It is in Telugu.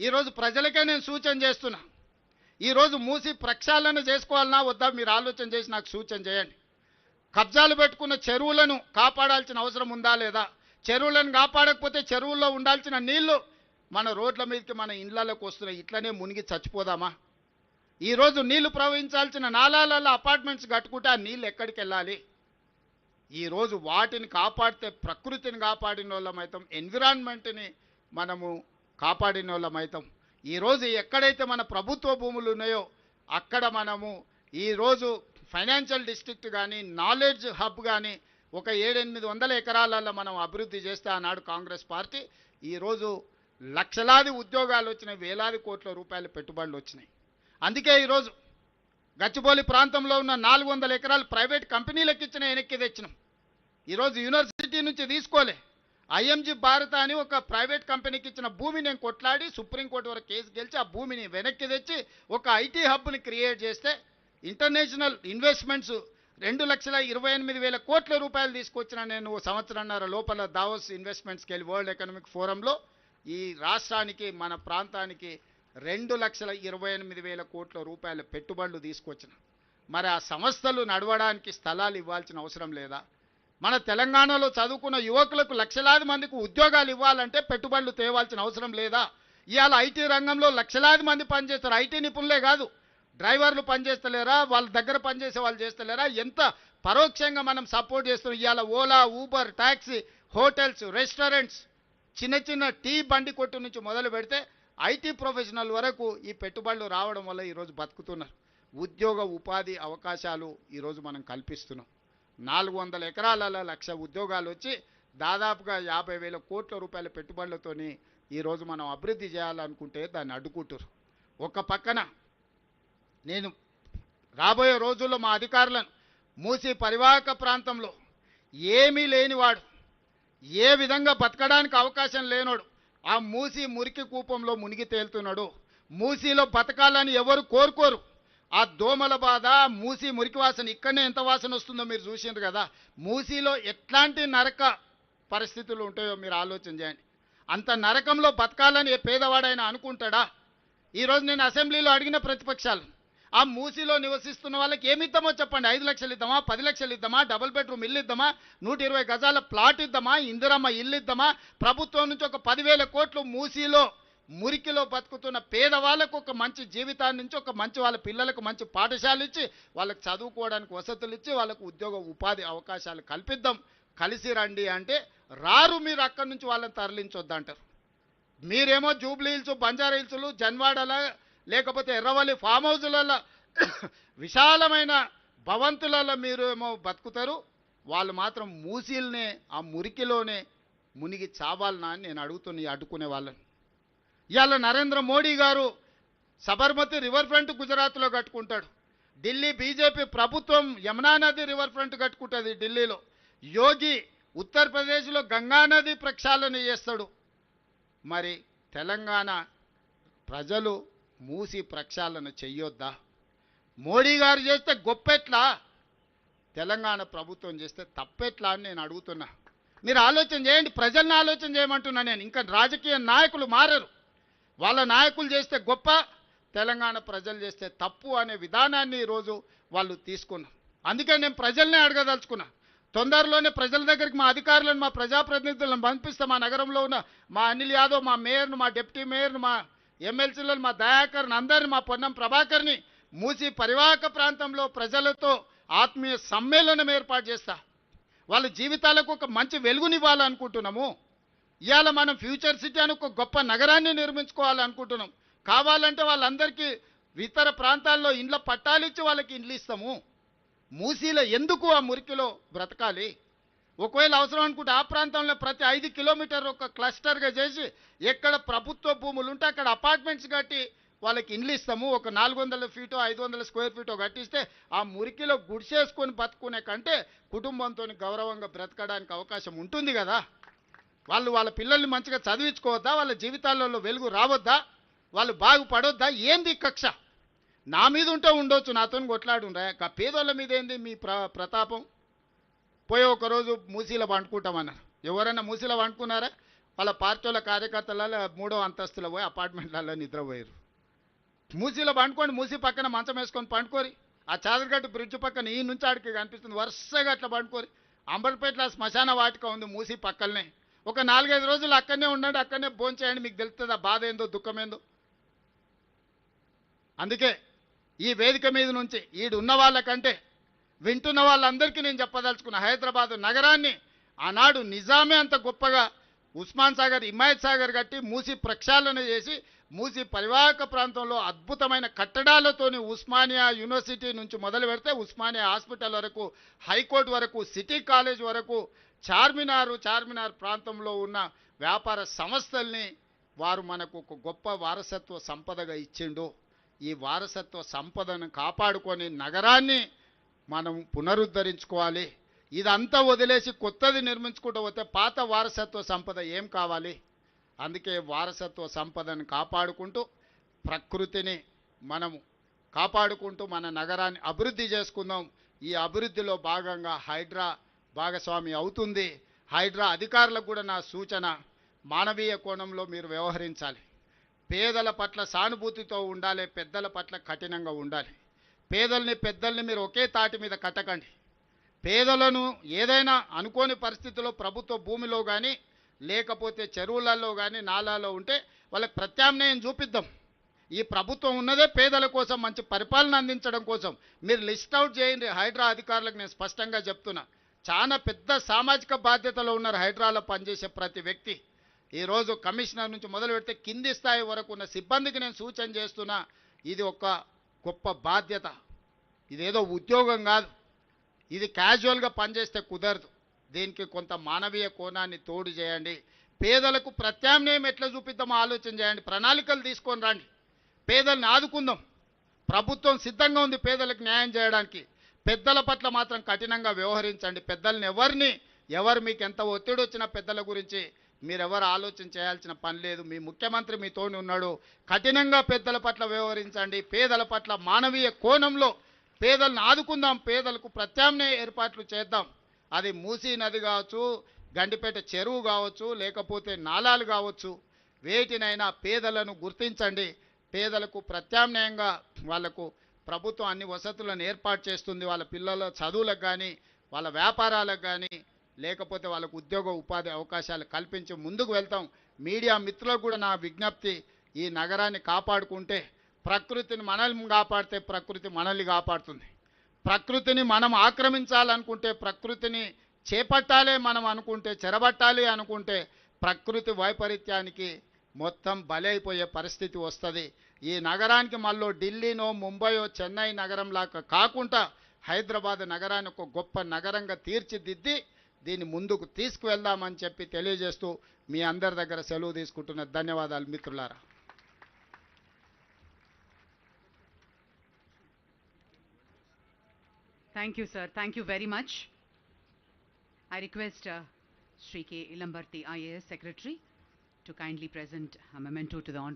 ఈరోజు ప్రజలకే నేను సూచన చేస్తున్నా. ఈరోజు మూసి ప్రక్షాళన చేసుకోవాలన్నా వద్దా మీరు ఆలోచన చేసి నాకు సూచన చేయండి. కబ్జాలు పెట్టుకున్న చెరువులను కాపాడాల్సిన అవసరం ఉందా లేదా? చెరువులను కాపాడకపోతే చెరువుల్లో ఉండాల్సిన నీళ్ళు మన రోడ్ల మీదకి మన ఇండ్లలోకి వస్తున్నాయి. ఇట్లనే మునిగి చచ్చిపోదామా? ఈరోజు నీళ్ళు ప్రవహించాల్సిన నాలాలలో అపార్ట్మెంట్స్ కట్టుకుంటే ఆ నీళ్ళు ఎక్కడికి వెళ్ళాలి? ఈరోజు వాటిని కాపాడితే ప్రకృతిని కాపాడిన వాళ్ళం అవుతాం. ఎన్విరాన్మెంట్ని మనము కాపాడిన వాళ్ళం ఈరోజు ఎక్కడైతే మన ప్రభుత్వ భూములు ఉన్నాయో అక్కడ మనము ఈరోజు ఫైనాన్షియల్ డిస్ట్రిక్ట్ కానీ నాలెడ్జ్ హబ్ కానీ ఒక ఏడెనిమిది వందల ఎకరాలలో మనం అభివృద్ధి చేస్తే ఆనాడు కాంగ్రెస్ పార్టీ. ఈరోజు లక్షలాది ఉద్యోగాలు వచ్చినాయి వేలాది కోట్ల రూపాయల పెట్టుబడులు వచ్చినాయి. అందుకే ఈరోజు గచ్చిబౌలి ప్రాంతంలో ఉన్న నాలుగు వందల ఎకరాలు ప్రైవేట్ కంపెనీలకు ఇచ్చిన వెనక్కి తెచ్చినాం. ఈరోజు యూనివర్సిటీ నుంచి తీసుకోలే. ఐఎంజీ భారత అని ఒక ప్రైవేట్ కంపెనీకి ఇచ్చిన భూమి నేను కొట్లాడి సుప్రీంకోర్టు వరకు కేసు గెలిచి ఆ భూమిని వెనక్కి తెచ్చి ఒక ఐటీ హబ్ని క్రియేట్ చేస్తే ఇంటర్నేషనల్ ఇన్వెస్ట్మెంట్స్ రెండు లక్షల ఇరవై ఎనిమిది వేల కోట్ల రూపాయలు తీసుకొచ్చిన నేను ఓ సంవత్సరంన్నర లోపల దావోస్ ఇన్వెస్ట్మెంట్స్కి వెళ్ళి వరల్డ్ ఎకనామిక్ ఫోరంలో ఈ రాష్ట్రానికి మన ప్రాంతానికి రెండు లక్షల ఇరవై ఎనిమిది వేల కోట్ల రూపాయల పెట్టుబడులు తీసుకొచ్చిన. మరి ఆ సంస్థలు నడవడానికి స్థలాలు ఇవ్వాల్సిన అవసరం లేదా? మన తెలంగాణలో చదువుకున్న యువకులకు లక్షలాది మందికి ఉద్యోగాలు ఇవ్వాలంటే పెట్టుబడులు తేవాల్సిన అవసరం లేదా? ఇవాళ ఐటీ రంగంలో లక్షలాది మంది పనిచేస్తారు. ఐటీ నిపుణులే కాదు. డ్రైవర్లు పనిచేస్తలేరా? వాళ్ళ దగ్గర పనిచేసే వాళ్ళు చేస్తలేరా? ఎంత పరోక్షంగా మనం సపోర్ట్ చేస్తున్నాం. ఇవాళ Ola Uber taxi hotels restaurants చిన్న చిన్న టీ బండి కొట్టు నుంచి మొదలు పెడితే ఐటీ ప్రొఫెషనల్ వరకు ఈ పెట్టుబడులు రావడం వల్ల ఈరోజు బతుకుతున్నారు. ఉద్యోగ ఉపాధి అవకాశాలు ఈరోజు మనం కల్పిస్తున్నాం. నాలుగు వందల ఎకరాలలో లక్ష ఉద్యోగాలు వచ్చి దాదాపుగా యాభై వేల కోట్ల రూపాయల పెట్టుబడులతోని ఈరోజు మనం అభివృద్ధి చేయాలనుకుంటే దాన్ని అడ్డుకుంటారు ఒక పక్కన నేను రాబోయే రోజుల్లో మా అధికారులను మూసి పరివాహక ప్రాంతంలో ఏమీ లేనివాడు ఏ విధంగా బతకడానికి అవకాశం లేనోడు ఆ మూసి మురికి కూపంలో మునిగి తేలుతున్నాడు. మూసిలో బతకాలని ఎవరు కోరుకోరు. ఆ దోమల బాధ మూసి మురికి వాసన ఇక్కడనే ఎంత వాసన వస్తుందో మీరు చూసిండ్రు కదా. మూసిలో ఎట్లాంటి నరక పరిస్థితులు ఉంటాయో మీరు ఆలోచన చేయండి. అంత నరకంలో బతకాలని ఏ పేదవాడైనా అనుకుంటాడా? ఈరోజు నేను అసెంబ్లీలో అడిగిన ప్రతిపక్షాలు ఆ మూసిలో నివసిస్తున్న వాళ్ళకి ఏమి ఇద్దామో చెప్పండి. ఐదు లక్షలు ఇద్దామా? పది లక్షలు ఇద్దామా? డబుల్ బెడ్రూమ్ ఇల్లు ఇద్దామా? నూట ఇరవై గజాల ప్లాట్ ఇద్దామా? ఇందిరమ్మ ఇల్లు ఇద్దామా? ప్రభుత్వం నుంచి ఒక పదివేల కోట్లు మూసిలో మురికిలో బతుకుతున్న పేదవాళ్ళకు ఒక మంచి జీవితాన్ని నుంచి ఒక మంచి వాళ్ళ పిల్లలకు మంచి పాఠశాల ఇచ్చి వాళ్ళకి చదువుకోవడానికి వసతులు ఇచ్చి వాళ్ళకు ఉద్యోగ ఉపాధి అవకాశాలు కల్పిద్దాం. కలిసి రండి అంటే రారు మీరు అక్కడి నుంచి వాళ్ళని తరలించొద్దంటారు. మీరేమో జూబ్లీ హిల్స్ బంజారా హిల్స్లు జన్వాడల లేకపోతే ఎర్రవల్లి ఫామ్ హౌజులలో విశాలమైన భవంతులలో మీరు ఏమో బతుకుతారు. వాళ్ళు మాత్రం మూసీల్నే ఆ మురికిలోనే మునిగి చావాలనా అని నేను అడుగుతున్నా అడ్డుకునే వాళ్ళని. ఇవాళ నరేంద్ర మోడీ గారు సబర్మతి రివర్ ఫ్రంట్ గుజరాత్లో కట్టుకుంటాడు. ఢిల్లీ బీజేపీ ప్రభుత్వం యమునా నది రివర్ ఫ్రంట్ కట్టుకుంటుంది ఢిల్లీలో. యోగి ఉత్తరప్రదేశ్లో గంగా నది ప్రక్షాళన చేస్తాడు. మరి తెలంగాణ ప్రజలు మూసి ప్రక్షాళన చెయ్యొద్దా? మోడీ గారు చేస్తే గొప్పెట్లా? తెలంగాణ ప్రభుత్వం చేస్తే తప్పెట్లా అని నేను అడుగుతున్నా. మీరు ఆలోచన చేయండి ప్రజల్ని ఆలోచన చేయమంటున్నా నేను. ఇంకా రాజకీయ నాయకులు మారరు. వాళ్ళ నాయకులు చేస్తే గొప్ప తెలంగాణ ప్రజలు చేస్తే తప్పు అనే విధానాన్ని ఈరోజు వాళ్ళు తీసుకున్నారు. అందుకే నేను ప్రజల్నే అడగదలుచుకున్నా. తొందరలోనే ప్రజల దగ్గరికి మా అధికారులను మా ప్రజాప్రతినిధులను పంపిస్తాం మా నగరంలో ఉన్న మా అనిల్ యాదవ్ మా మేయర్ను మా డిప్యూటీ మేయర్ను మా ఎమ్మెల్సీలను మా దయాకర్ని అందరిని మా పొన్నం ప్రభాకర్ని మూసి పరివాహక ప్రాంతంలో ప్రజలతో ఆత్మీయ సమ్మేళనం ఏర్పాటు చేస్తా. వాళ్ళ జీవితాలకు ఒక మంచి వెలుగునివ్వాలనుకుంటున్నాము. ఇవాళ మనం ఫ్యూచర్ సిటీ అని ఒక గొప్ప నగరాన్ని నిర్మించుకోవాలనుకుంటున్నాం. కావాలంటే వాళ్ళందరికీ ఇతర ప్రాంతాల్లో ఇండ్ల పట్టాలిచ్చి వాళ్ళకి ఇండ్లు ఇస్తాము. మూసీలో ఎందుకు ఆ మురికిలో బ్రతకాలి? ఒకవేళ అవసరం అనుకుంటే ఆ ప్రాంతంలో ప్రతి ఐదు కిలోమీటర్ ఒక క్లస్టర్గా చేసి ఎక్కడ ప్రభుత్వ భూములు ఉంటే అక్కడ అపార్ట్మెంట్స్ కట్టి వాళ్ళకి ఇండ్లు ఇస్తాము. ఒక నాలుగు వందల ఫీటో ఐదు వందల స్క్వేర్ ఫీటో కట్టిస్తే ఆ మురికిలో గుడిసేసుకొని బతుకునే కంటే కుటుంబంతో గౌరవంగా బ్రతకడానికి అవకాశం ఉంటుంది కదా. వాళ్ళు వాళ్ళ పిల్లల్ని మంచిగా చదివించుకోవద్దా? వాళ్ళ జీవితాలలో వెలుగు రావద్దా? వాళ్ళు బాగుపడొద్దా? ఏంది కక్ష? నా మీద ఉంటే ఉండొచ్చు నాతో కొట్లాడుండ్రా? పేదోళ్ళ మీద ఏంది మీ ప్ర ప్రతాపం? పోయి ఒకరోజు మూసీలో పండుకుంటామన్నారు. ఎవరైనా మూసీలో పండుకున్నారా? వాళ్ళ పార్టీల కార్యకర్తలలో మూడో అంతస్తులో పోయి అపార్ట్మెంట్లలో నిద్రపోయారు మూసీలో పండుకోండి మూసీ పక్కన మంచం వేసుకొని పండుకోరి. ఆ చాదరగట్టు బ్రిడ్జ్ పక్కన ఈ నుంచి ఆడికి కనిపిస్తుంది. వరుసగా అట్లా పండుకోరి. అంబర్పేటలో శ్మశాన వాటిక ఉంది మూసీ పక్కనే ఒక నాలుగైదు రోజులు అక్కడనే ఉండండి అక్కడనే భోంచేయండి. మీకు తెలుస్తుంది ఆ బాధ ఏందో దుఃఖం ఏందో? అందుకే ఈ వేదిక మీద నుంచి ఈడు ఉన్న వాళ్ళకంటే వింటున్న వాళ్ళందరికీ నేను చెప్పదలుచుకున్న హైదరాబాద్ నగరాన్ని ఆనాడు నిజామే అంత గొప్పగా ఉస్మాన్ సాగర్ హిమాయత్ సాగర్ కట్టి మూసి ప్రక్షాళన చేసి మూసి పరివాహక ప్రాంతంలో అద్భుతమైన కట్టడాలతోని ఉస్మానియా యూనివర్సిటీ నుంచి మొదలు పెడితే ఉస్మానియా హాస్పిటల్ వరకు హైకోర్టు వరకు సిటీ కాలేజ్ వరకు చార్మినారు చార్మినార్ ప్రాంతంలో ఉన్న వ్యాపార సంస్థల్ని వారు మనకు ఒక గొప్ప వారసత్వ సంపదగా ఇచ్చిండు. ఈ వారసత్వ సంపదను కాపాడుకొని నగరాన్ని మనం పునరుద్ధరించుకోవాలి. ఇదంతా వదిలేసి కొత్తది నిర్మించుకుంటూ పోతే పాత వారసత్వ సంపద ఏం కావాలి? అందుకే వారసత్వ సంపదను కాపాడుకుంటూ ప్రకృతిని మనము కాపాడుకుంటూ మన నగరాన్ని అభివృద్ధి చేసుకుందాం. ఈ అభివృద్ధిలో భాగంగా హైడ్రా భాగస్వామి అవుతుంది. హైడ్రా అధికారులకు కూడా నా సూచన మానవీయ కోణంలో మీరు వ్యవహరించాలి. పేదల పట్ల సానుభూతితో ఉండాలి పెద్దల పట్ల కఠినంగా ఉండాలి. పేదల్ని పెద్దల్ని మీరు ఒకే తాటి మీద కట్టకండి. పేదలను ఏదైనా అనుకోని పరిస్థితిలో ప్రభుత్వ భూమిలో కానీ లేకపోతే చెరువులలో కానీ నాలాలో ఉంటే వాళ్ళకి ప్రత్యామ్నాయం చూపిద్దాం. ఈ ప్రభుత్వం ఉన్నదే పేదల కోసం మంచి పరిపాలన అందించడం కోసం. మీరు లిస్ట్ అవుట్ చేయండి. హైడ్రా అధికారులకు నేను స్పష్టంగా చెప్తున్నా. చాలా పెద్ద సామాజిక బాధ్యతలో ఉన్నారు హైడ్రాలో పనిచేసే ప్రతి వ్యక్తి. ఈరోజు కమిషనర్ నుంచి మొదలు పెడితే కింది స్థాయి వరకు ఉన్న సిబ్బందికి నేను సూచన చేస్తున్నా ఇది ఒక గొప్ప బాధ్యత. ఇదేదో ఉద్యోగం కాదు. ఇది క్యాజువల్గా పనిచేస్తే కుదరదు. దీనికి కొంత మానవీయ కోణాన్ని తోడు చేయండి. పేదలకు ప్రత్యామ్నాయం ఎట్లా చూపిద్దామో ఆలోచన చేయండి. ప్రణాళికలు తీసుకొని రండి. పేదలను ఆదుకుందాం. ప్రభుత్వం సిద్ధంగా ఉంది పేదలకు న్యాయం చేయడానికి. పెద్దల పట్ల మాత్రం కఠినంగా వ్యవహరించండి. పెద్దల్ని ఎవరిని ఎవరు మీకు ఎంత ఒత్తిడి వచ్చినా పెద్దల గురించి మీరెవరు ఆలోచన చేయాల్సిన పని లేదు. మీ ముఖ్యమంత్రి మీతోని ఉన్నాడు. కఠినంగా పెద్దల పట్ల వ్యవహరించండి. పేదల పట్ల మానవీయ కోణంలో పేదలను ఆదుకుందాం. పేదలకు ప్రత్యామ్నాయ ఏర్పాట్లు చేద్దాం. అది మూసీ నది కావచ్చు గండిపేట చెరువు కావచ్చు లేకపోతే నాలాలు కావచ్చు వేటినైనా పేదలను గుర్తించండి. పేదలకు ప్రత్యామ్నాయంగా వాళ్ళకు ప్రభుత్వం అన్ని వసతులను ఏర్పాటు చేస్తుంది. వాళ్ళ పిల్లల చదువులకు కానీ వాళ్ళ వ్యాపారాలకు కానీ లేకపోతే వాళ్ళకు ఉద్యోగ ఉపాధి అవకాశాలు కల్పించి ముందుకు వెళ్తాం. మీడియా మిత్రులకు కూడా నా విజ్ఞప్తి ఈ నగరాన్ని కాపాడుకుంటే ప్రకృతిని మనల్ని కాపాడితే ప్రకృతి మనల్ని కాపాడుతుంది. ప్రకృతిని మనం ఆక్రమించాలనుకుంటే ప్రకృతిని చేపట్టాలే మనం అనుకుంటే చెరబట్టాలి అనుకుంటే ప్రకృతి వైపరీత్యానికి మొత్తం బలైపోయే పరిస్థితి వస్తుంది. ఈ నగరానికి మళ్ళీ ఢిల్లీనో ముంబయో చెన్నై నగరంలాగా కాకుండా హైదరాబాద్ నగరాన్ని ఒక గొప్ప నగరంగా తీర్చిదిద్ది దీన్ని ముందుకు తీసుకువెళ్దామని చెప్పి తెలియజేస్తూ మీ అందరి దగ్గర సెలవు తీసుకుంటున్న ధన్యవాదాలు మిత్రులారా. Thank you, sir. Thank you very much. I request uh, Sri K. Ilambarti, IAS Secretary, to kindly present a memento to the Honorable